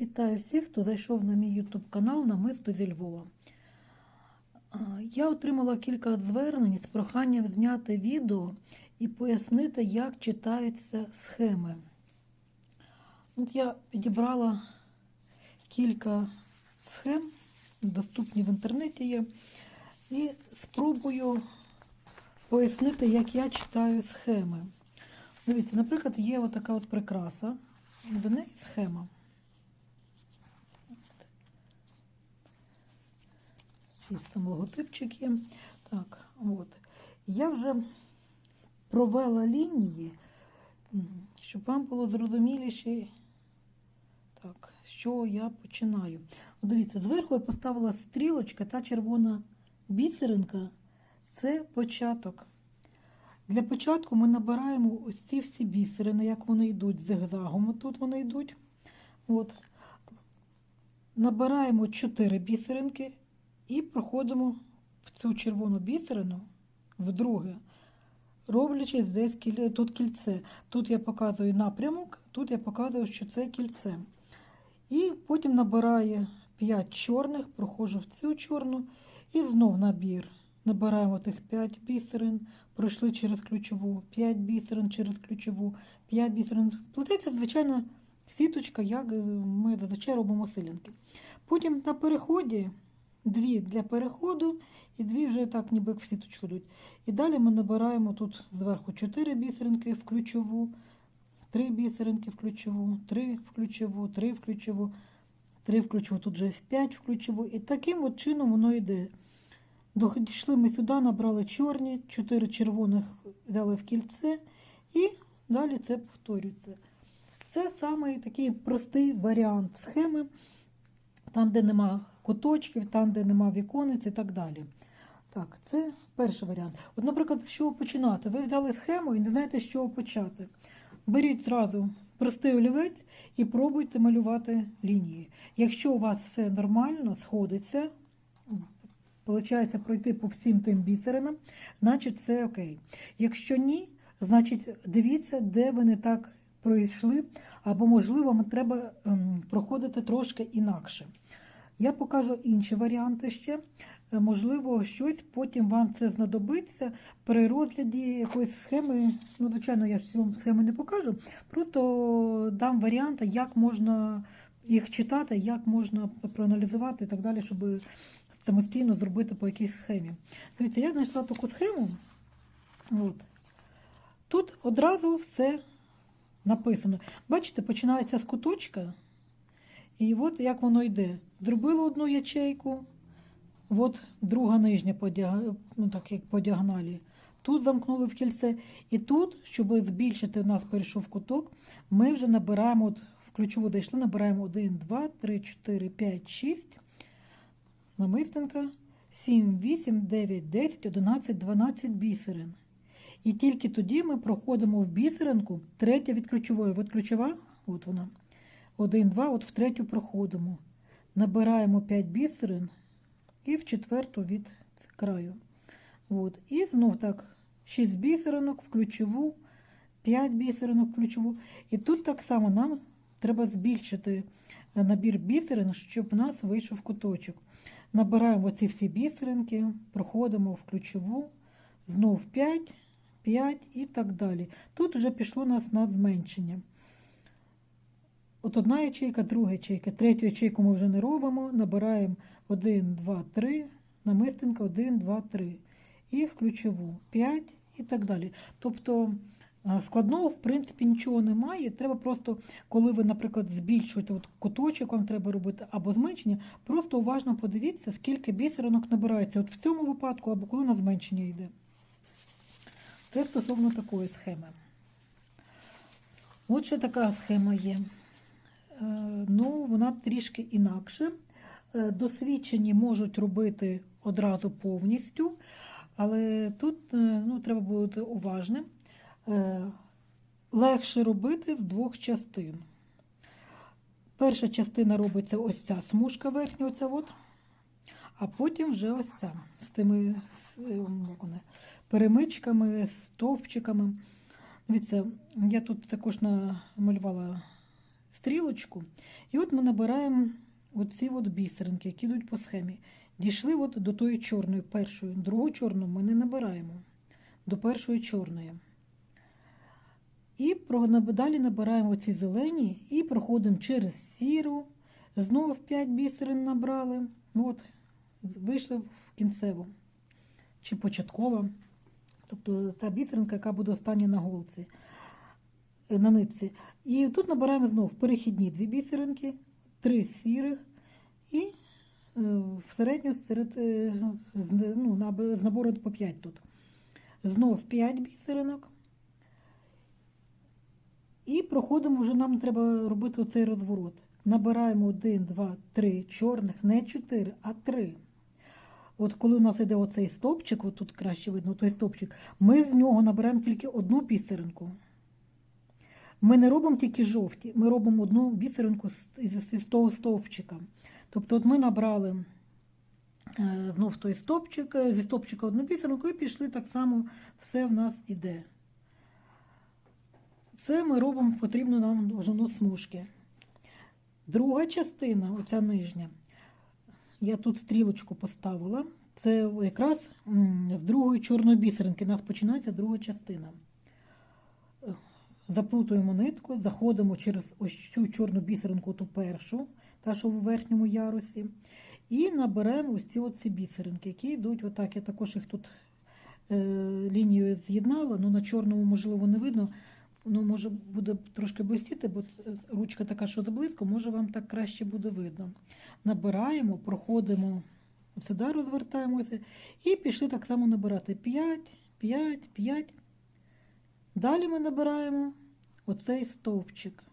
Вітаю всіх, хто зайшов на мій YouTube канал Намисто зі Львова. Я отримала кілька звернень з проханням зняти відео і пояснити, як читаються схеми. От я підібрала кілька схем, доступні в інтернеті є, і спробую пояснити, як я читаю схеми. Дивіться, наприклад, є отака от прикраса, до неї схема. Якийсь там логотипчик. Так, от. Я вже провела лінії, щоб вам було зрозуміліше, так, чого я починаю. От дивіться, зверху я поставила стрілочка та червона бісеринка це початок. Для початку ми набираємо ось ці всі бісерини, як вони йдуть зигзагом. Тут вони йдуть. От. Набираємо 4 бісеринки і проходимо в цю червону бісерину вдруге, роблячи здесь тут кільце. Тут я показую напрямок, тут я показую, що це кільце. І потім набираю 5 чорних, проходжу в цю чорну і знов набір. Набираємо тих 5 бісерин, пройшли через ключову, 5 бісерин через ключову, 5 бісерин. Плететься, звичайно, сіточка, як ми зазвичай робимо силянки. Потім на переході дві для переходу і дві вже так, ніби в сіточку йдуть. І далі ми набираємо тут зверху 4 бісеринки в ключову, 3 бісеринки в ключову, 3 в ключову, 3 в ключову, 3 в ключову, тут вже 5 в ключову. І таким от чином воно йде. Дійшли ми сюди, набрали чорні, 4 червоних взяли в кільце, і далі це повторюється. Це самий такий простий варіант схеми, там, де нема куточків, там, де нема віконець і так далі. Так, це перший варіант. От, наприклад, з чого починати? Ви взяли схему і не знаєте, з чого почати. Беріть зразу простий олівець і пробуйте малювати лінії. Якщо у вас все нормально, сходиться, виходить пройти по всім тим бісеринам, значить все окей. Якщо ні, значить дивіться, де ви не так пройшли, або, можливо, вам треба ем, проходити трошки інакше. Я покажу інші варіанти ще. Е, Можливо, щось потім вам це знадобиться при розгляді якоїсь схеми. Ну, звичайно, я всі вам схеми не покажу. Просто дам варіанти, як можна їх читати, як можна проаналізувати і так далі, щоб самостійно зробити по якійсь схемі. Дивіться, я знайшла таку схему. От. Тут одразу все написано. Бачите, починається з куточка. І от як воно йде. Зробили одну ячейку, от друга нижня по, ну, так як по діагоналі. Тут замкнули в кільце. І тут, щоб збільшити, у нас перейшов куток, ми вже набираємо, от в ключову дійшли, набираємо 1, 2, 3, 4, 5, 6. Намистинка. 7, 8, 9, 10, 11, 12 бісерин. І тільки тоді ми проходимо в бісеринку, третя від ключової. От ключова, от вона. 1, 2, от в третю проходимо. Набираємо 5 бісерин і в четверту від краю. От. І знов так, 6 бісеринок в ключову, 5 бісеринок в ключову. І тут так само нам треба збільшити набір бісерин, щоб у нас вийшов куточок. Набираємо ці всі бісеринки, проходимо в ключову, знов 5, 5 і так далі. Тут вже пішло у нас на зменшення. От одна ячейка, друга ячейка, третю ячейку ми вже не робимо. Набираємо 1, 2, 3, намистинка 1, 2, 3. І в ключову 5 і так далі. Тобто складного, в принципі, нічого немає. Треба просто, коли ви, наприклад, збільшуєте от куточок, вам треба робити або зменшення, просто уважно подивіться, скільки бісеринок набирається. От в цьому випадку, або коли на зменшення йде. Це стосовно такої схеми. От ще така схема є. Е, Ну, вона трішки інакше. Е, Досвідчені можуть робити одразу повністю, але тут е, ну, треба бути уважним. Легше робити з двох частин. Перша частина робиться ось ця смужка верхня, оця от, а потім вже ось ця з тими як вони, перемичками, стовпчиками. Дивіться, я тут також намалювала стрілочку. І от ми набираємо оці от бісеринки, які йдуть по схемі. Дійшли от до тої чорної, першої, другу чорну ми не набираємо до першої чорної. І далі набираємо ці зелені і проходимо через сіру. Знову в 5 бісерин набрали. Ну От, вийшли в кінцеву чи початкова. Тобто ця бісеринка, яка буде остання на голці, на нитці. І тут набираємо знову перехідні дві бісеринки, три сірих і е, в середню серед, е, ну, з набору по 5 тут. Знов 5 бісеринок. І проходимо, вже нам треба робити оцей розворот. Набираємо 1, 2, 3 чорних, не 4, а 3. От коли у нас йде оцей стовпчик, от тут краще видно той стовпчик, ми з нього набираємо тільки одну бісеринку. Ми не робимо тільки жовті, ми робимо одну бісеринку з, того стовпчика. Тобто, от ми набрали е, знов той стовпчик, е, зі стовпчика одну бісеринку і пішли так само, все в нас іде. Це ми робимо потрібно нам довжину смужки. Друга частина, оця нижня, я тут стрілочку поставила. Це якраз з другої чорної бісеринки. У нас починається друга частина. Заплутуємо нитку, заходимо через ось цю чорну бісеринку, ту першу, та що в верхньому ярусі. І наберемо ось ці оці бісеринки, які йдуть отак. Я також їх тут е, лінією з'єднала, ну на чорному, можливо, не видно. Ну, може, буде трошки блистіти, бо ручка така, що заблизько, може вам так краще буде видно. Набираємо, проходимо сюди, розвертаємося і пішли так само набирати 5, 5, 5. Далі ми набираємо оцей стовпчик.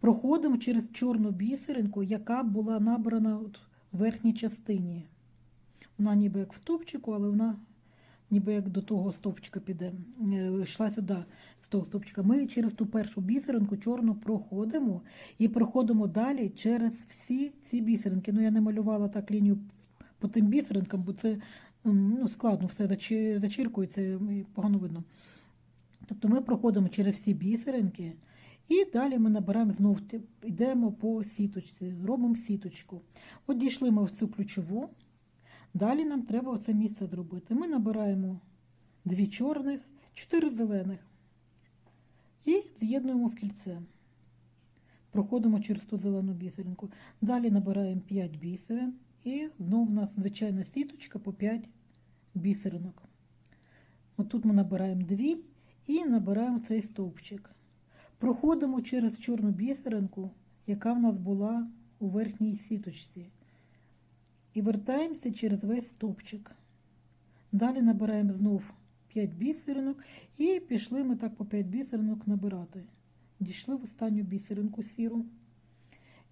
Проходимо через чорну бісеринку, яка була набрана от в верхній частині. Вона ніби як в стовпчику, але вона ніби як до того стовпчика піде. Е, Йшла сюди з того стовпчика. Ми через ту першу бісеринку чорну проходимо і проходимо далі через всі ці бісеринки. Ну, я не малювала так лінію по тим бісеринкам, бо це ну, складно, все зачіркується і погано видно. Тобто ми проходимо через всі бісеринки, і далі ми набираємо знову йдемо по сіточці, робимо сіточку. От дійшли ми в цю ключову. Далі нам треба оце місце зробити. Ми набираємо дві чорних, чотири зелених і з'єднуємо в кільце. Проходимо через ту зелену бісеринку. Далі набираємо 5 бісерин і знову в нас звичайна сіточка по 5 бісеринок. Отут ми набираємо 2 і набираємо цей стовпчик. Проходимо через чорну бісеринку, яка в нас була у верхній сіточці. І вертаємося через весь стовпчик. Далі набираємо знов 5 бісеринок і пішли ми так по 5 бісеринок набирати. Дійшли в останню бісеринку сіру.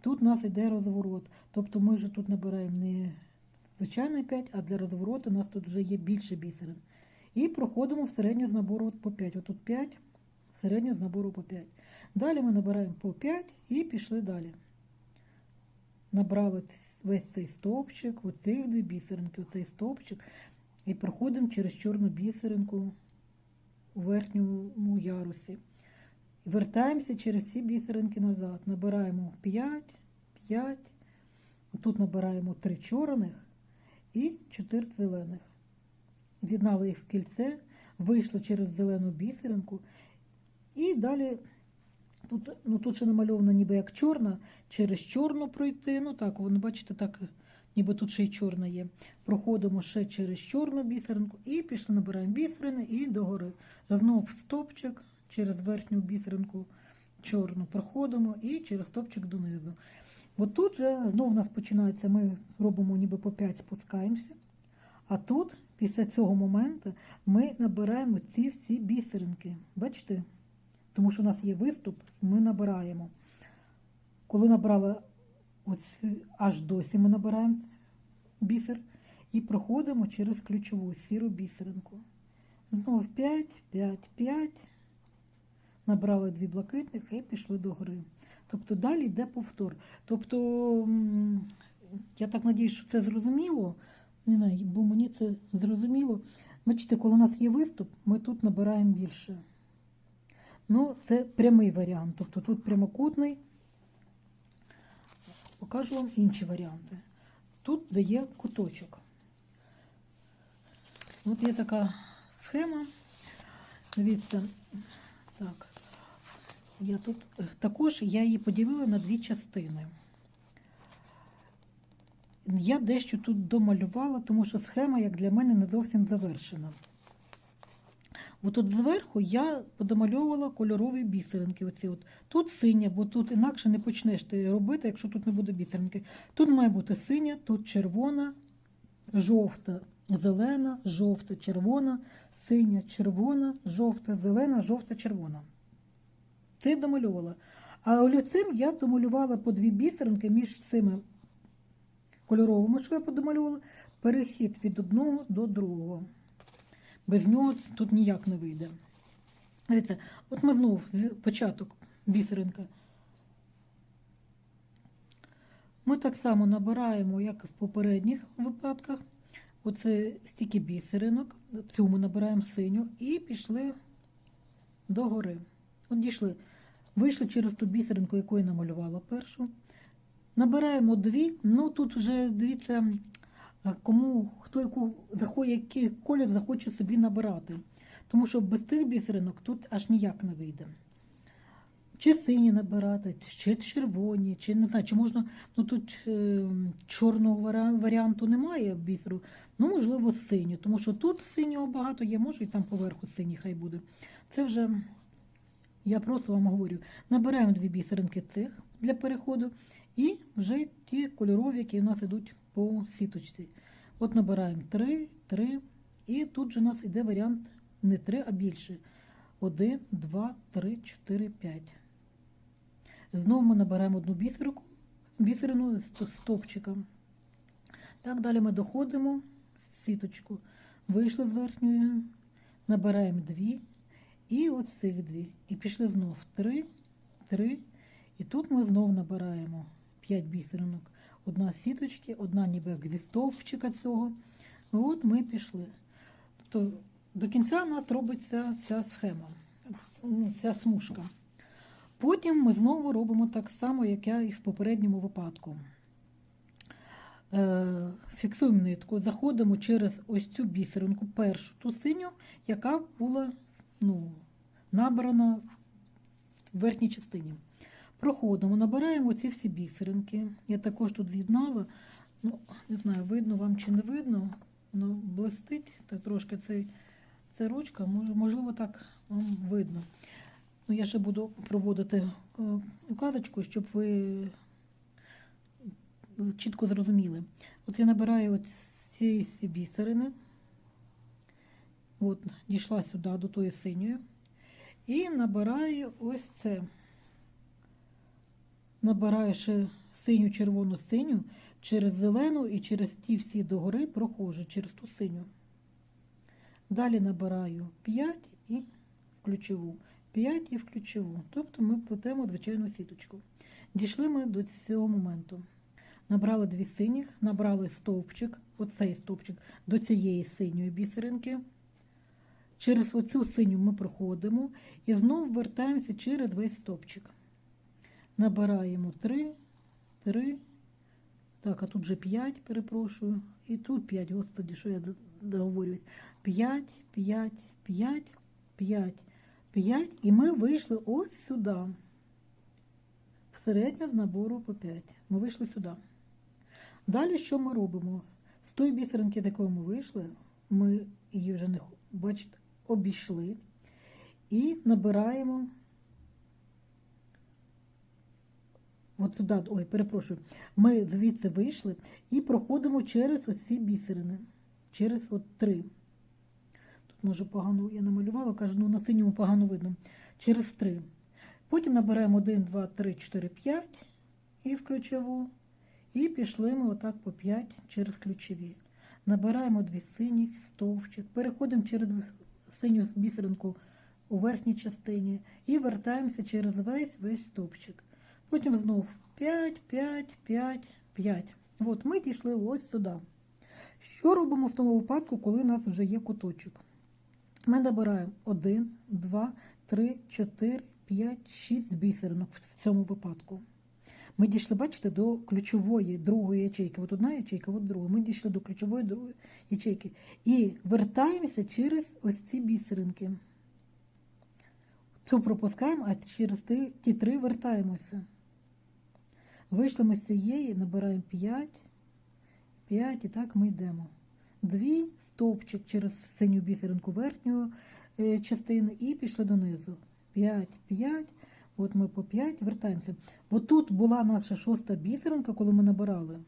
Тут у нас йде розворот. Тобто ми вже тут набираємо не звичайний 5, а для розвороту у нас тут вже є більше бісерин. І проходимо в середню з набору по 5. Отут 5, середню з набору по 5. Далі ми набираємо по 5 і пішли далі. Набрали весь цей стовпчик, оцих дві бісеринки, оцей стовпчик, і проходимо через чорну бісеринку у верхньому ярусі. Вертаємося через ці бісеринки назад. Набираємо 5, 5, тут набираємо 3 чорних і 4 зелених. З'єднали їх в кільце, вийшли через зелену бісеринку. І далі тут, ну, тут ще намальовано ніби як чорна, через чорну пройти. Ну так, воно бачите, так, ніби тут ще й чорна є. Проходимо ще через чорну бісеринку і пішли, набираємо бісерини і догори. Знов стопчик через верхню бісеринку чорну проходимо і через стопчик донизу. От тут же знову у нас починається, ми робимо ніби по 5 спускаємося. А тут, після цього моменту, ми набираємо ці всі бісеринки. Бачите? Тому що у нас є виступ, ми набираємо. Коли набрала ось аж досі ми набираємо бісер і проходимо через ключову сіру бісеринку. Знову 5, 5, 5. Набрали дві блакитних і пішли до гори. Тобто далі йде повтор. Тобто, я так надіюсь, що це зрозуміло. Не знаю, бо мені це зрозуміло. Бачите, коли у нас є виступ, ми тут набираємо більше. Ну, це прямий варіант. Тобто тут прямокутний, покажу вам інші варіанти. Тут дає куточок. От є така схема. Дивіться, так. Я тут також я її поділила на дві частини. Я дещо тут домалювала, тому що схема, як для мене, не зовсім завершена. Отут зверху я подомальовувала кольорові бісеринки. Оці от. Тут синя, бо тут інакше не почнеш ти робити, якщо тут не буде бісеринки. Тут має бути синя, тут червона, жовта, зелена, жовта, червона, синя, червона, жовта, зелена, жовта, червона. Це я домальовувала. А олівцем я домалювала по дві бісеринки між цими кольоровими, що я подомалювала, перехід від одного до другого. Без нього тут ніяк не вийде. Дивіться, от ми знову початок бісеринка. Ми так само набираємо, як в попередніх випадках. Оце стільки бісеринок, цю ми набираємо синю і пішли до гори. От дійшли. Вийшли через ту бісеринку, яку я намалювала першу. Набираємо дві. Ну тут вже дивіться, кому хто яку який колір захоче собі набирати. Тому що без тих бісеринок тут аж ніяк не вийде. Чи сині набирати, чи червоні, чи не знаю, чи можна. Ну тут е, чорного варіанту немає бісеру. Ну, можливо, синю, тому що тут синього багато є, може і там поверху синій хай буде. Це вже я просто вам говорю. Набираємо дві бісеринки цих для переходу і вже ті кольорові, які у нас йдуть по сіточці. От набираємо 3, 3, і тут же у нас йде варіант не 3, а більше. 1, 2, 3, 4, 5. Знову ми набираємо одну бісерку, бісерину з стовпчиком. Так, далі ми доходимо сіточку. Вийшли з верхньої, набираємо дві. І от цих дві. І пішли знов 3, 3. І тут ми знову набираємо 5 бісеринок. Одна сіточки, одна ніби як зі стовпчика цього. От ми пішли. Тобто до кінця у нас робиться ця схема, ну, ця смужка. Потім ми знову робимо так само, як я і в попередньому випадку. Е, Фіксуємо нитку, заходимо через ось цю бісеринку, першу ту синю, яка була ну, набрана в верхній частині. Проходимо, набираємо ці всі бісеринки. Я також тут з'єднала. Ну, не знаю, видно вам чи не видно, воно блистить так трошки цей, ця ручка, можливо, так вам видно. Ну, я ще буду проводити е, щоб ви чітко зрозуміли. От я набираю ці бісерини. От, дійшла сюди до тої синьої. І набираю ось це. Набираю ще синю, червону, синю, через зелену і через ті всі догори проходжу через ту синю. Далі набираю 5 і в ключову. 5 і в ключову. Тобто ми плетемо звичайну сіточку. Дійшли ми до цього моменту. Набрали дві синіх, набрали стовпчик, оцей стовпчик до цієї синьої бісеринки. Через оцю синю ми проходимо і знову вертаємося через весь стопчик. Набираємо 3, 3. Так, а тут вже 5, перепрошую. І тут 5. Господи, що я договорююсь. 5, 5, 5, 5, 5. І ми вийшли ось сюди. Всередньо з набору по 5. Ми вийшли сюди. Далі що ми робимо? З тої бісеринки, з якої ми вийшли, ми її вже не бачите, обійшли і набираємо от сюди, ой, перепрошую, ми звідси вийшли і проходимо через оці бісерини, через от три. Тут, може, погано я намалювала, кажу, ну на синьому погано видно. Через три. Потім набираємо 1, 2, 3, 4, 5 і в ключову. І пішли ми отак по 5 через ключові. Набираємо дві синіх, стовпчик, переходимо через синю бісеринку у верхній частині і вертаємося через весь весь стовпчик. Потім знов 5, 5, 5, 5. От ми дійшли ось сюди. Що робимо в тому випадку, коли у нас вже є куточок? Ми набираємо 1, 2, 3, 4, 5, 6 бісеринок в цьому випадку. Ми дійшли, бачите, до ключової другої ячейки. От одна ячейка, от друга. Ми дійшли до ключової другої ячейки. І вертаємося через ось ці бісеринки. Цю пропускаємо, а через ті, три вертаємося. Вийшли ми з цієї, набираємо 5, 5 і так ми йдемо. Дві стовпчик через синю бісеринку верхньої е, частини і пішли донизу. 5, 5, от ми по 5 вертаємося. От тут була наша шоста бісеринка, коли ми набирали.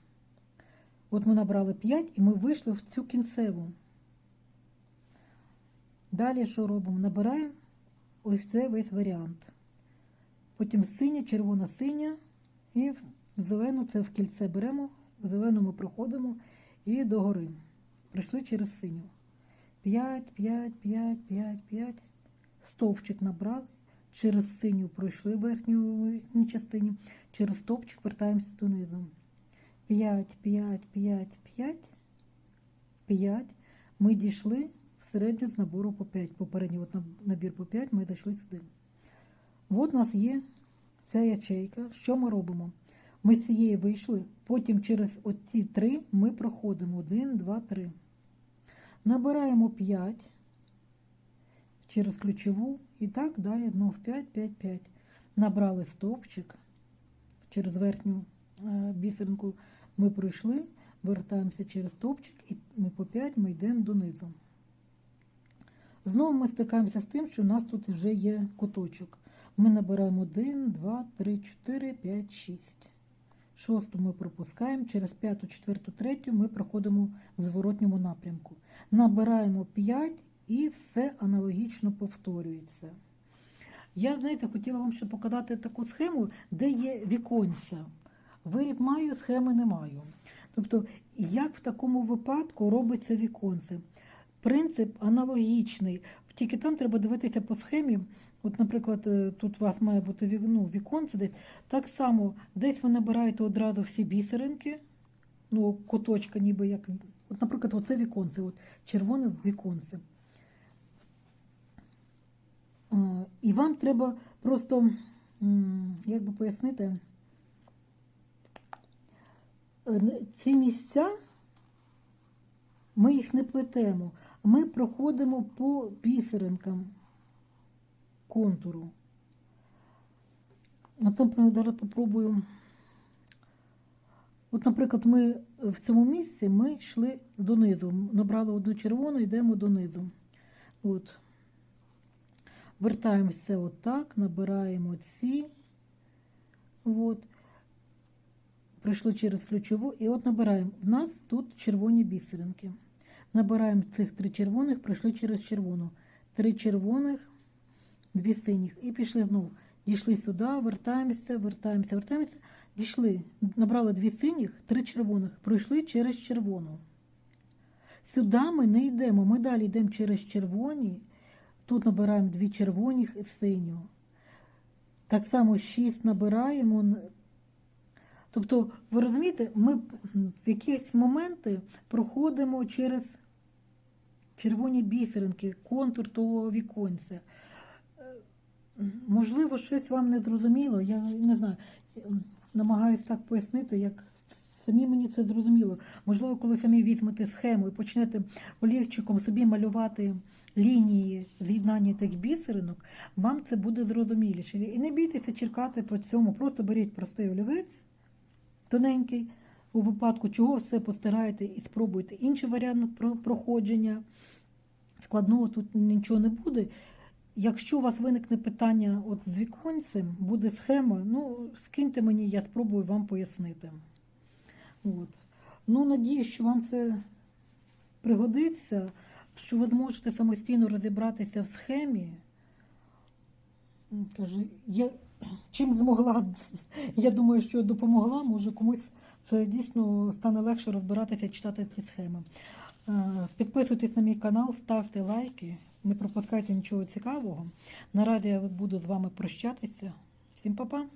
От ми набрали 5 і ми вийшли в цю кінцеву. Далі що робимо? Набираємо ось це весь варіант. Потім синя, червона, синя. І зелену це в кільце беремо, в зелену ми проходимо і догори. Прийшли через синю. 5, 5, 5, 5, 5. Стовпчик набрали. Через синю пройшли в частині. Через стовпчик вертаємося донизу. 5, 5, 5, 5, 5. Ми дійшли в середню з набору по 5. Попередній от набір по 5, ми дійшли сюди. От у нас є ця ячейка. Що ми робимо? Ми з цієї вийшли, потім через оці три ми проходимо 1, 2, 3. Набираємо 5 через ключову і так далі знов 5, 5, 5. Набрали стовпчик через верхню е, бісеринку ми пройшли, вертаємося через стовпчик і ми по 5 ми йдемо донизу. Знову ми стикаємося з тим, що у нас тут вже є куточок. Ми набираємо 1, 2, 3, 4, 5, 6. Шосту ми пропускаємо, через п'яту, четверту, третю ми проходимо в зворотньому напрямку. Набираємо 5 і все аналогічно повторюється. Я, знаєте, хотіла вам ще показати таку схему, де є віконця. Виріб маю, схеми не маю. Тобто, як в такому випадку робиться віконце? Принцип аналогічний, тільки там треба дивитися по схемі. От, наприклад, е, тут у вас має бути ну, віконце десь. Так само, десь ви набираєте одразу всі бісеринки, ну, куточка, ніби як. От, наприклад, оце віконце, от, червоне віконце. І вам треба просто, як би пояснити, е, ці місця ми їх не плетемо, ми проходимо по бісеринкам контуру. От, наприклад, зараз попробую. От, наприклад, ми в цьому місці ми йшли донизу. Набрали одну червону, йдемо донизу. От. Вертаємося отак, набираємо ці. От. Прийшли через ключову і от набираємо. В нас тут червоні бісеринки. Набираємо цих три червоних, пройшли через червону. Три червоних, дві синіх. І пішли знову. Дійшли сюди, вертаємося, вертаємося, вертаємося. Дійшли. Набрали дві синіх, три червоних. Пройшли через червону. Сюди ми не йдемо. Ми далі йдемо через червоні. Тут набираємо дві червоні і синю. Так само шість набираємо. Тобто, ви розумієте, ми в якісь моменти проходимо через червоні бісеринки, контур того віконця. Можливо, щось вам не зрозуміло. Я не знаю, намагаюся так пояснити, як самі мені це зрозуміло. Можливо, коли самі візьмете схему і почнете олівчиком собі малювати лінії з'єднання тих бісеринок, вам це буде зрозуміліше. І не бійтеся черкати по цьому, просто беріть простий олівець тоненький, у випадку чого все постараєте і спробуйте інший варіант проходження. Складного тут нічого не буде. Якщо у вас виникне питання от з віконцем, буде схема, ну, скиньте мені, я спробую вам пояснити. От. Ну, надіюсь, що вам це пригодиться, що ви зможете самостійно розібратися в схемі. Кажу, я чим змогла, я думаю, що допомогла, може комусь це дійсно стане легше розбиратися, читати ці схеми. Е, Підписуйтесь на мій канал, ставте лайки, не пропускайте нічого цікавого. Наразі я буду з вами прощатися. Всім па-па!